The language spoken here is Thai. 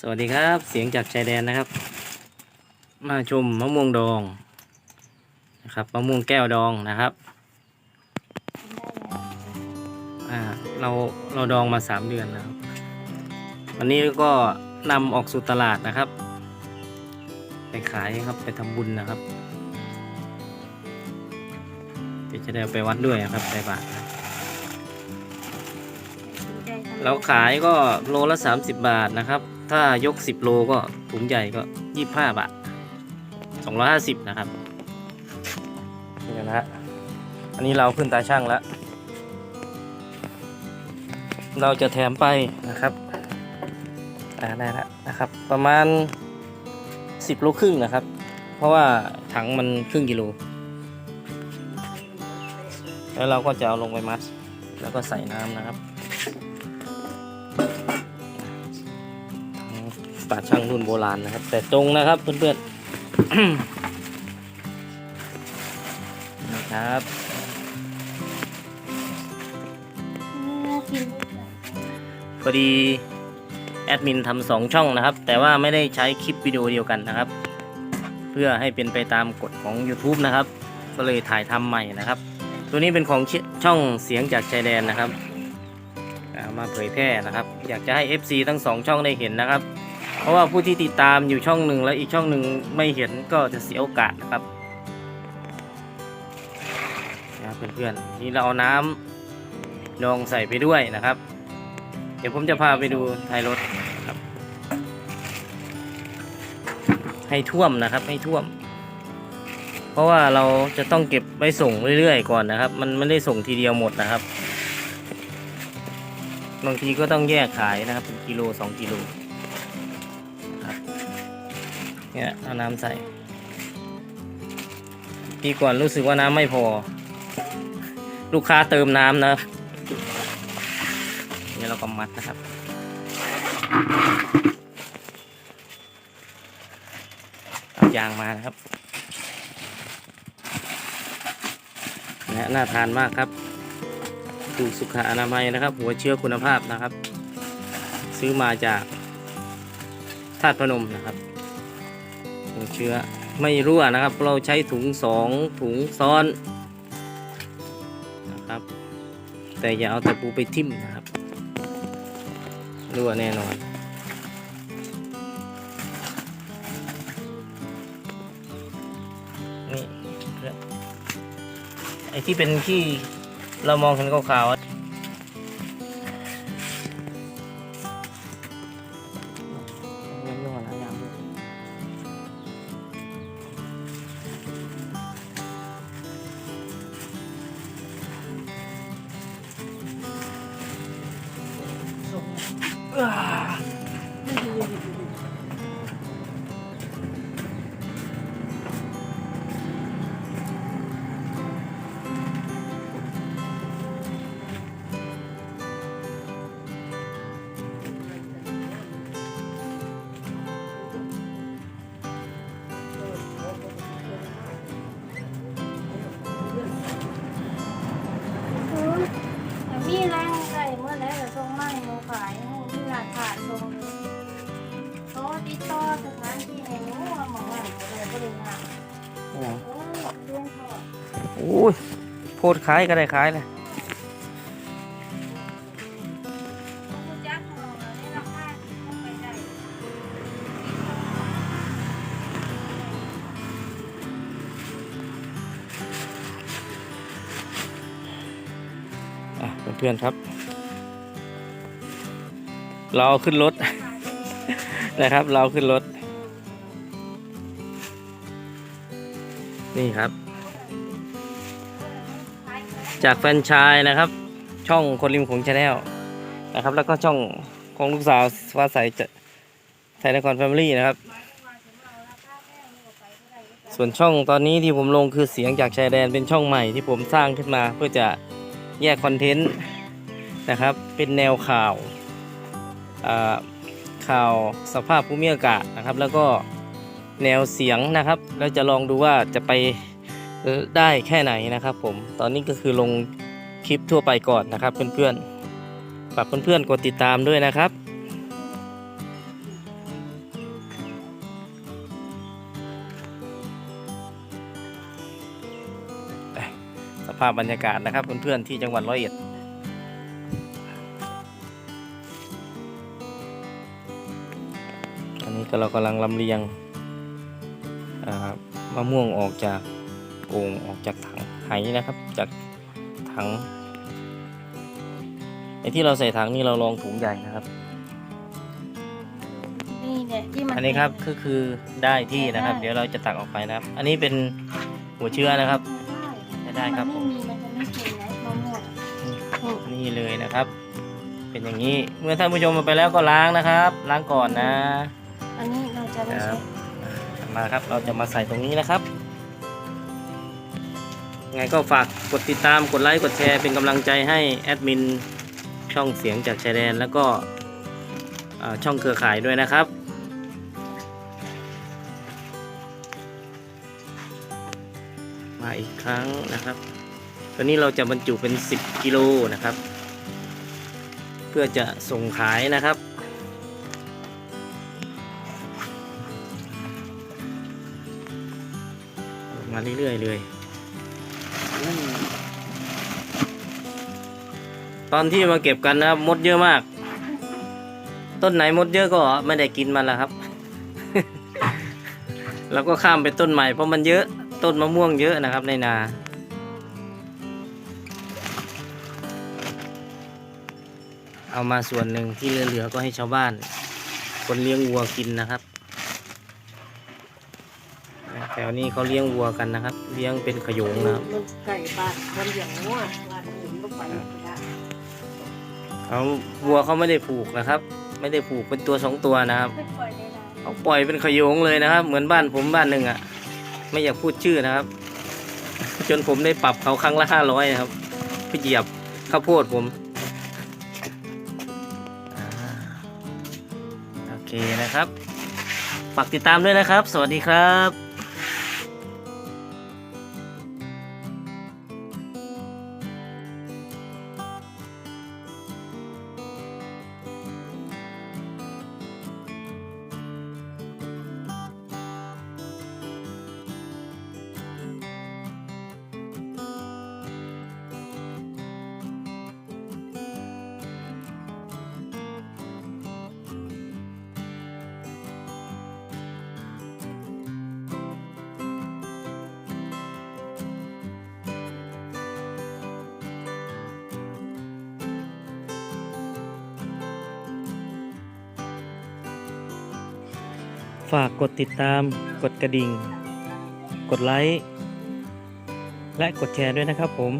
สวัสดีครับ เสียงจากชายแดนนะครับ มาชมมะม่วงดองนะครับมะม่วงแก้วดองนะครับอ่าเราเราดองมาสามเดือนแล้ววันนี้ก็นำออกสู่ตลาดนะครับ ไปขายครับไปทำบุญนะครับเดี๋ยวจะได้เอาไปวัดด้วยนะครับไปบาทนะเราขายก็โลละ 30 บาทนะครับ ถ้ายก 10 โลก็ถุงใหญ่ก็ 25 บาท 250 นะครับนี่นะฮะอันนี้เราขึ้นตาช่างแล้ว เราจะแถมไปนะครับอ่าได้แล้วนะครับ ประมาณ 10 โลครึ่งนะครับ เพราะว่าถังมันครึ่งกิโล แล้วเราก็จะเอาลงไปมัด แล้วก็ใส่น้ำนะครับ ปาช่างรุ่นโบราณนะครับ แต่ตรงนะครับเพื่อนๆนะครับพอดีแอดมินทำสองช่องนะครับ แต่ว่าไม่ได้ใช้คลิปวิดีโอเดียวกันนะครับ เพื่อให้เป็นไปตามกฎของ YouTube นะครับ ก็เลยถ่ายทำใหม่นะครับ ตัวนี้เป็นของชช่องเสียงจากชายแดนนะครับามาเผยแพร่นะครับ อยากจะให้ FC ทั้งสองช่องได้เห็นนะครับ เพราะว่าผู้ที่ติดตามอยู่ช่องหนึ่งแล้วอีกช่องหนึ่งไม่เห็นก็จะเสียโอกาสนะครับนะเพื่อนๆนี่เราเอาน้ำดองใส่ไปด้วยนะครับ เดี๋ยวผมจะพาไปดูท้ายรถครับ ให้ท่วมนะครับให้ท่วม เพราะว่าเราจะต้องเก็บไว้ส่งเรื่อยๆก่อนนะครับ มันไม่ได้ส่งทีเดียวหมดนะครับบางทีก็ต้องแยกขายนะครับเป็นกิโลสองกิโล เนี่ยเอาน้ำใส่ ปีก่อนรู้สึกว่าน้ำไม่พอ ลูกค้าเติมน้ำนะนี่เราก็มัดนะครับเอายางมานะครับนะน่าทานมากครับถูกสุขอนามัยนะครับ หัวเชื้อคุณภาพนะครับ ซื้อมาจากธาตุพนมนะครับ เชื้อไม่รั่วนะครับ เราใช้ถุงสองถุงซ้อนนะครับ แต่อย่าเอาตะปูไปทิ่มนะครับ รั่วแน่นอนนี่ไอ้ที่เป็นที่เรามองเห็นขาวๆ มี โอ้ยโพดขายก็ได้ขายเลยผู้จักของเราได้คาต้องไปได้อะเพื่อนๆครับ เราขึ้นรถนะครับ เราขึ้นรถ นี่ครับ จากแฟนชายนะครับ ช่องคนริมของชาแนลนะครับ แล้วก็ช่องของลูกสาวฟ้าใสจะไทยนครแฟมิลี่นะครับ ส่วนช่องตอนนี้ที่ผมลงคือเสียงจากชายแดนเป็นช่องใหม่ที่ผมสร้างขึ้นมาเพื่อจะแยกคอนเทนต์นะครับ เป็นแนวข่าวข่าวสภาพภูมิอากาศนะครับ แล้วก็ แนวเสียงนะครับเราจะลองดูว่าจะไปได้แค่ไหนนะครับ ผมตอนนี้ก็คือลงคลิปทั่วไปก่อนนะครับ เพื่อนๆฝากเพื่อนๆกดติดตามด้วยนะครับสภาพบรรยากาศนะครับเพื่อนๆที่จังหวัดร้อยเอ็ดอันนี้ก็เรากำลังลำเลียง มะม่วงออกจากโอ่งออกจากถังไหนะครับ จากถังไอ้ที่เราใส่ถังนี่เราลองถุงใหญ่นะครับ นี่เนี่ยที่มันอันนี้ครับก็คือได้ที่นะครับ เดี๋ยวเราจะตักออกไปนะครับ อันนี้เป็นหัวเชื้อนะครับใช่ได้ครับมันไม่มีมันจะไม่กินนะมะม่วงนี่นี่เลยนะครับ เป็นอย่างนี้เมื่อท่านผู้ชมมาไปแล้วก็ล้างนะครับ ล้างก่อนนะ อันนี้เราจะไม่ครัใช้บ มาครับ เราจะมาใส่ตรงนี้นะครับไงก็ฝากกดติดตามกดไลค์กดแชร์เป็นกำลังใจให้แอดมินช่องเสียงจากชายแดนแล้วก็ช่องเครือข่ายด้วยนะครับ มาอีกครั้งนะครับตอนนี้เราจะบรรจุเป็น 10 กิโลนะครับ เพื่อจะส่งขายนะครับ มาเรื่อยๆเลย ตอนที่มาเก็บกันนะครับมดเยอะมาก ต้นไหนมดเยอะก็ไม่ได้กินมันแล้วครับ แล้วก็ข้ามไปต้นใหม่เพราะมันเยอะต้นมะม่วงเยอะนะครับในนาเอามาส่วนหนึ่งที่เหลือๆก็ให้ชาวบ้าน คนเลี้ยงวัวกินนะครับ แถวนี้เขาเลี้ยงวัวกันนะครับ เลี้ยงเป็นขโยงนะครับมันไก่บ้านคนอย่างงัวบ้านอื่นก็ไปไม่ได้เขาวัวเขาไม่ได้ผูกนะครับ ไม่ได้ผูกเป็นตัวสองตัวนะครับไม่ปล่อยในน้เขาปล่อยเป็นขโยงเลยนะครับ เหมือนบ้านผมบ้านหนึ่งอะ่ะ ไม่อยากพูดชื่อนะครับ จนผมได้ปรับเขาครั้งละห้าร้อยนะครับเพื่อเหยียบข้าวโพดผมอ่าโอเคนะครับฝากติดตามด้วยนะครับ สวัสดีครับ ฝากกดติดตาม กดกระดิ่ง กดไลค์ และกดแชร์ด้วยนะครับผม